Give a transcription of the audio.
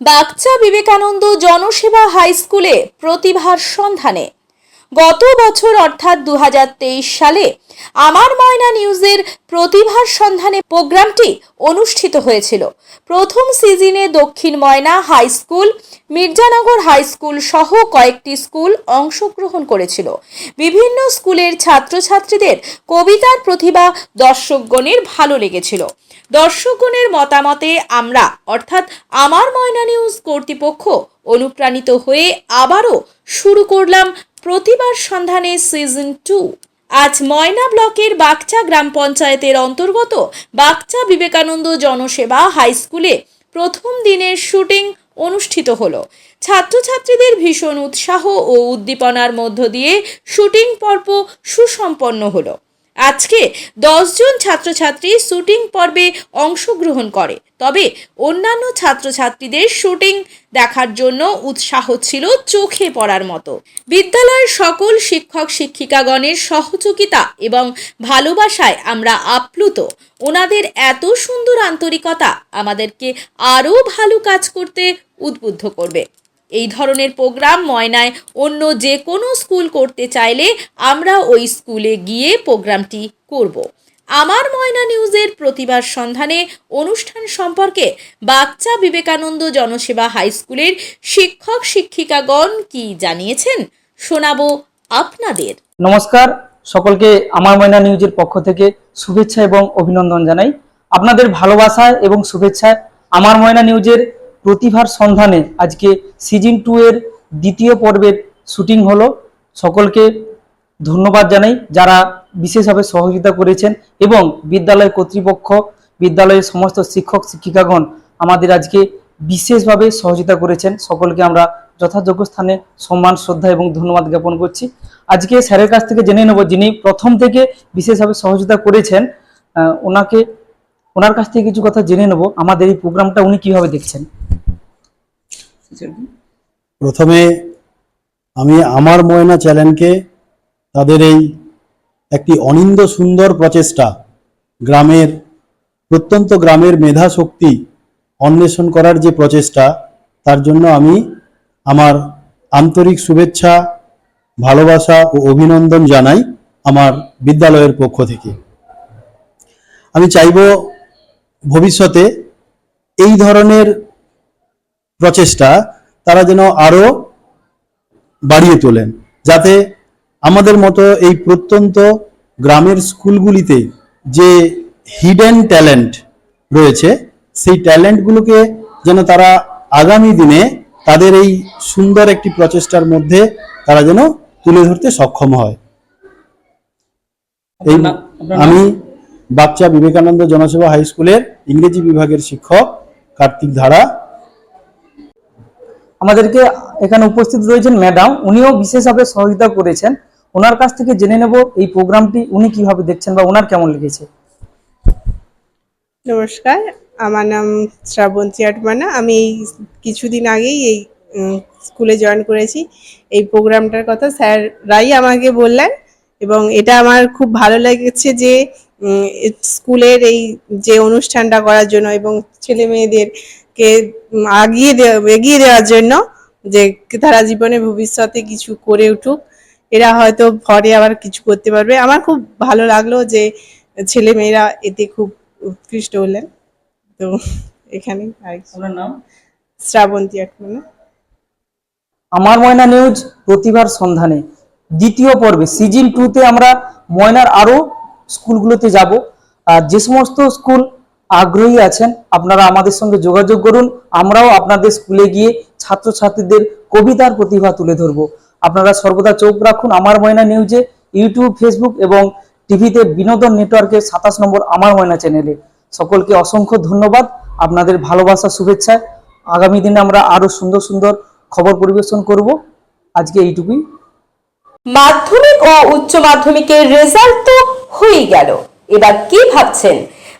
Bagcha Vivekananda জনসেবা high স্কুলে প্রতিভার সন্ধানে। গত বছর অর্থাৎ দু হাজার তেইশ সালে আমার ময়না নিউজের প্রতিভার সন্ধানে প্রোগ্রামটি অনুষ্ঠিত হয়েছিল। প্রথম সিজনে দক্ষিণ Moyna high school, Mirzanagar high school সহ কয়েকটি স্কুল অংশগ্রহণ করেছিল। বিভিন্ন স্কুলের ছাত্রছাত্রীদের কবিতার প্রতিভা দর্শকগণের ভালো লেগেছিল। দর্শকগণের মতামতে আমরা, অর্থাৎ আমার ময়না নিউজ কর্তৃপক্ষ, অনুপ্রাণিত হয়ে আবারও শুরু করলাম প্রতিভার সন্ধানে সিজন টু আজ ময়না ব্লকের বাগচা গ্রাম পঞ্চায়েতের অন্তর্গত বাগচা বিবেকানন্দ জনসেবা হাই স্কুলে প্রথম দিনের শুটিং অনুষ্ঠিত হলো। ছাত্রছাত্রীদের ভীষণ উৎসাহ ও উদ্দীপনার মধ্য দিয়ে শুটিং পর্ব সুসম্পন্ন হলো। আজকে দশজন ছাত্রছাত্রী শুটিং পর্বে অংশগ্রহণ করে। তবে অন্যান্য ছাত্রছাত্রীদের শুটিং দেখার জন্য উৎসাহ ছিল চোখে পড়ার মতো। বিদ্যালয়ের সকল শিক্ষক শিক্ষিকাগণের সহযোগিতা এবং ভালোবাসায় আমরা আপ্লুত। ওনাদের এত সুন্দর আন্তরিকতা আমাদেরকে আরও ভালো কাজ করতে উদ্বুদ্ধ করবে। এই ধরনের প্রোগ্রাম ময়নায় অন্য যে কোনো স্কুল করতে চাইলে আমরা ওই স্কুলে গিয়ে প্রোগ্রামটি করব। আমার ময়না নিউজের প্রতিভার সন্ধানে অনুষ্ঠান সম্পর্কে বাচ্চা বিবেকানন্দ জনসেবা হাই স্কুলের শিক্ষক শিক্ষিকাগণ কি জানিয়েছেন শোনাবো আপনাদের। নমস্কার, সকলকে আমার ময়না নিউজের পক্ষ থেকে শুভেচ্ছা এবং অভিনন্দন জানাই। আপনাদের ভালোবাসায় এবং শুভেচ্ছায় আমার ময়না নিউজের প্রতিভার সন্ধানে আজকে সিজন টু এর দ্বিতীয় পর্বের শুটিং হলো। সকলকে ধন্যবাদ জানাই যারা বিশেষভাবে সহযোগিতা করেছেন এবং বিদ্যালয় কর্তৃপক্ষ, বিদ্যালয়ের সমস্ত শিক্ষক, শিক্ষিকাগণ আমাদের আজকে বিশেষভাবে সহযোগিতা করেছেন। সকলকে আমরা যথাযোগ্য স্থানে সম্মান, শ্রদ্ধা এবং ধন্যবাদ জ্ঞাপন করছি। আজকে স্যারের কাছ থেকে জেনে নেব যিনি প্রথম থেকে বিশেষভাবে সহযোগিতা করেছেন ওনাকে, ওনার কাছ থেকে কিছু কথা জেনে নেব। আমাদের এই প্রোগ্রামটা উনি কীভাবে দেখছেন? প্রথমে আমি আমার ময়না চ্যানেলকে তাদের এই একটি অনিন্দ সুন্দর প্রচেষ্টা, গ্রামের, প্রত্যন্ত গ্রামের মেধা শক্তি অন্বেষণ করার যে প্রচেষ্টা, তার জন্য আমি আমার আন্তরিক শুভেচ্ছা, ভালোবাসা ও অভিনন্দন জানাই আমার বিদ্যালয়ের পক্ষ থেকে। আমি চাইব ভবিষ্যতে এই ধরনের প্রচেষ্টা তারা যেন আরও বাড়িয়ে তোলেন যাতে আমাদের মতো এই প্রত্যন্ত গ্রামের স্কুলগুলিতে যে হিডেন ট্যালেন্ট রয়েছে সেই ট্যালেন্টগুলোকে যেন তারা আগামী দিনে তাদের এই সুন্দর একটি প্রচেষ্টার মধ্যে তারা যেন তুলে ধরতে সক্ষম হয়। এই? আমি বাচ্চা বিবেকানন্দ জনসেবা হাই স্কুলের ইংরেজি বিভাগের শিক্ষক কার্তিক ধারা। আমাদেরকে এখানে উপস্থিত রয়েছেন ম্যাডাম। উনিও বিশেষভাবে সহযোগিতা করেছেন। ওনার কাছ থেকে জেনে নেব এই প্রোগ্রামটি উনি কীভাবে দেখছেন বা ওনার কেমন লেগেছে। নমস্কার, আমার নাম শ্রাবন্তী আটমানা। আমি এই কিছুদিন আগেই এই স্কুলে জয়েন করেছি। এই প্রোগ্রামটার কথা স্যার রাই আমাকে বললেন এবং এটা আমার খুব ভালো লেগেছে যে স্কুলের এই যে অনুষ্ঠানটা করার জন্য এবং ছেলে মেয়েদেরকে আগিয়ে দেওয়া এগিয়ে দেওয়ার জন্য যে তারা জীবনে ভবিষ্যতে কিছু করে উঠুক এরা হয়তো পরে আবার কিছু করতে পারবে। আমার খুব ভালো লাগল যে ছেলে মেয়েরা এতে খুব উৎকৃষ্ট হলেন। তো এখানে শ্রাবন্তী আটমানা আমার ময়না নিউজ প্রতিভার সন্ধানে। দ্বিতীয় পর্বে সিজন টুতে আমরা ময়নার আরও স্কুলগুলোতে যাব। আর যে সমস্ত স্কুল আগ্রহী আছেন, আপনারা আমাদের সঙ্গে যোগাযোগ করুন, আমরাও আপনাদের স্কুলে গিয়ে ছাত্রছাত্রীদের কবিতার প্রতিভা তুলে ধরবো। আপনারা সর্বদা চোখ রাখুন আমার ময়না নিউজে, ইউটিউব, ফেসবুক এবং টিভিতে বিনোদন নেটওয়ার্কের সাতাশ নম্বর আমার ময়না চ্যানেলে। সকলকে অসংখ্য ধন্যবাদ, আপনাদের ভালোবাসা শুভেচ্ছায় আগামী দিনে আমরা আরও সুন্দর সুন্দর খবর পরিবেশন করব। আজকে এইটুকুই। মাধ্যমিক ও উচ্চ মাধ্যমিকের রেজাল্ট তো হয়েই গেল। এবার কি ভাবছেন?